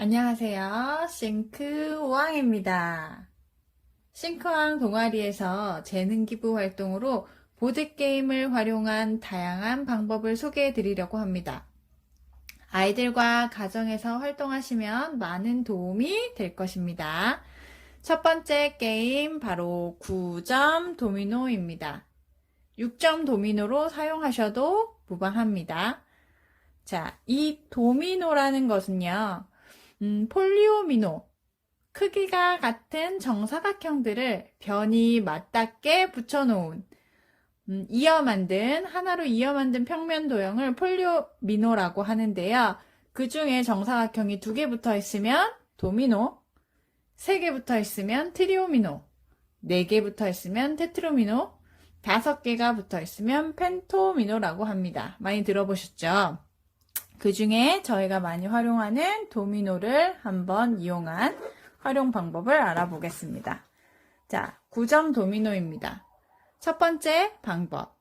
안녕하세요. 싱크왕입니다. 싱크왕 동아리에서 재능 기부 활동으로 보드게임을 활용한 다양한 방법을 소개해 드리려고 합니다. 아이들과 가정에서 활동하시면 많은 도움이 될 것입니다. 첫 번째 게임 바로 9점 도미노입니다. 6점 도미노로 사용하셔도 무방합니다. 자, 이 도미노라는 것은요, 음, 폴리오미노. 크기가 같은 정사각형들을 변이 맞닿게 붙여놓은, 음, 이어 만든, 하나로 이어 만든 평면 도형을 폴리오미노라고 하는데요. 그 중에 정사각형이 두 개 붙어 있으면 도미노, 세 개 붙어 있으면 트리오미노, 네 개 붙어 있으면 테트로미노, 다섯 개가 붙어 있으면 펜토미노라고 합니다. 많이 들어보셨죠? 그 중에 저희가 많이 활용하는 도미노를 한번 이용한 활용 방법을 알아보겠습니다. 자, 9점 도미노입니다. 첫 번째 방법.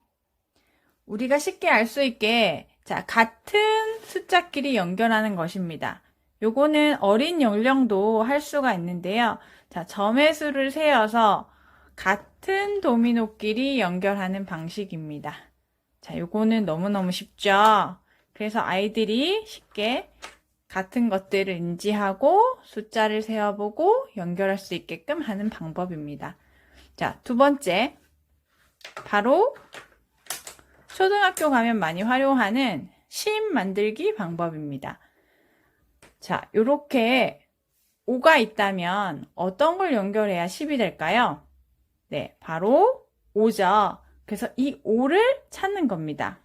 우리가 쉽게 알 수 있게, 자, 같은 숫자끼리 연결하는 것입니다. 요거는 어린 연령도 할 수가 있는데요. 자, 점의 수를 세어서 같은 도미노끼리 연결하는 방식입니다. 자, 요거는 너무너무 쉽죠? 그래서 아이들이 쉽게 같은 것들을 인지하고 숫자를 세어보고 연결할 수 있게끔 하는 방법입니다. 자, 두 번째. 바로 초등학교 가면 많이 활용하는 심 만들기 방법입니다. 자, 요렇게 5가 있다면 어떤 걸 연결해야 10이 될까요? 네, 바로 5죠. 그래서 이 5를 찾는 겁니다.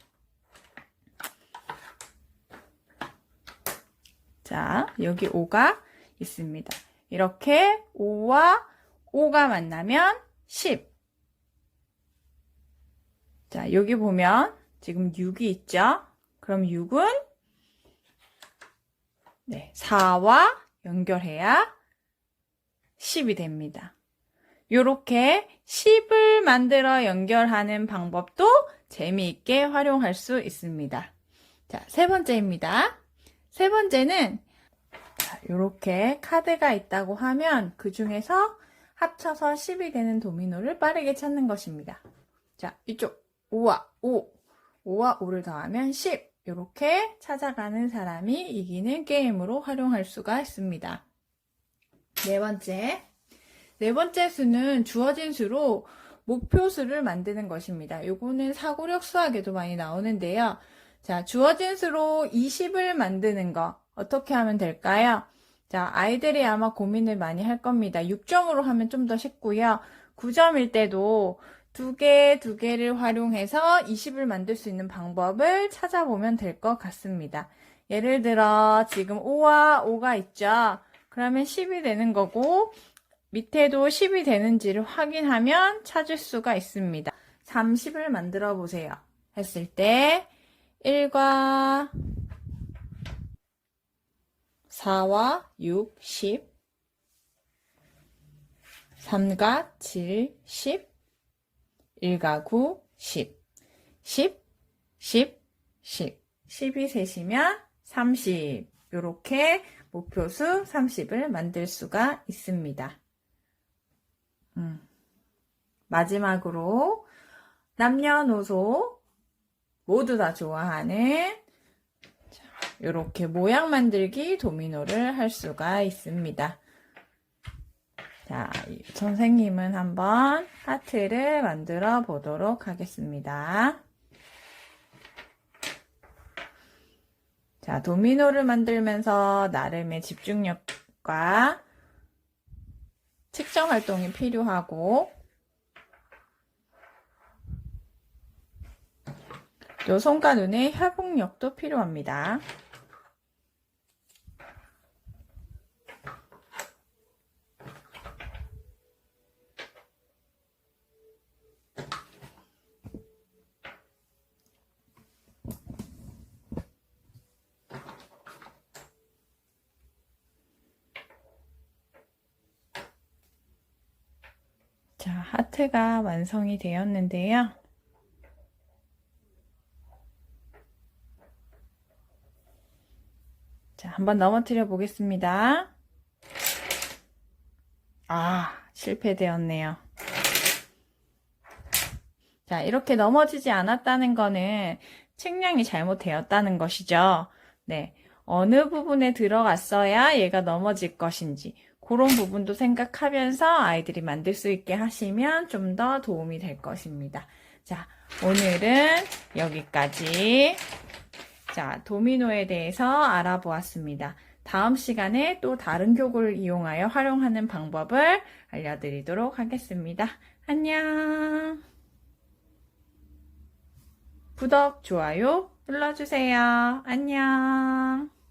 자, 여기 5가 있습니다. 이렇게 5와 5가 만나면 10. 자, 여기 보면 지금 6이 있죠? 그럼 6은 네, 4와 연결해야 10이 됩니다. 이렇게 10을 만들어 연결하는 방법도 재미있게 활용할 수 있습니다. 자, 세 번째입니다. 세 번째는 이렇게 카드가 있다고 하면 그 중에서 합쳐서 10이 되는 도미노를 빠르게 찾는 것입니다. 자, 이쪽 5와 5, 5와 5를 더하면 10 이렇게 찾아가는 사람이 이기는 게임으로 활용할 수가 있습니다. 네 번째, 네 번째 수는 주어진 수로 목표 수를 만드는 것입니다. 요거는 사고력 수학에도 많이 나오는데요. 자, 주어진 수로 20을 만드는 거 어떻게 하면 될까요? 자, 아이들이 아마 고민을 많이 할 겁니다. 6점으로 하면 좀 더 쉽고요. 9점일 때도 두 개, 두 개를 활용해서 20을 만들 수 있는 방법을 찾아보면 될 것 같습니다. 예를 들어 지금 5와 5가 있죠. 그러면 10이 되는 거고 밑에도 10이 되는지를 확인하면 찾을 수가 있습니다. 30을 만들어 보세요. 했을 때 1과 4와 6, 10 3과 7, 10 1과 9, 10 10, 10, 10 10이 셋이면 30 이렇게 목표수 30을 만들 수가 있습니다. 음. 마지막으로 남녀노소 모두 다 좋아하는 이렇게 모양 만들기 도미노를 할 수가 있습니다. 자, 선생님은 한번 하트를 만들어 보도록 하겠습니다. 자, 도미노를 만들면서 나름의 집중력과 측정 활동이 필요하고 또 손과 눈의 협응력도 필요합니다. 자, 하트가 완성이 되었는데요. 한번 넘어뜨려 보겠습니다. 아, 실패되었네요. 자, 이렇게 넘어지지 않았다는 거는 측량이 잘못되었다는 것이죠. 네. 어느 부분에 들어갔어야 얘가 넘어질 것인지, 그런 부분도 생각하면서 아이들이 만들 수 있게 하시면 좀 더 도움이 될 것입니다. 자, 오늘은 여기까지. 자, 도미노에 대해서 알아보았습니다. 다음 시간에 또 다른 교구를 이용하여 활용하는 방법을 알려드리도록 하겠습니다. 안녕! 구독, 좋아요 눌러주세요. 안녕!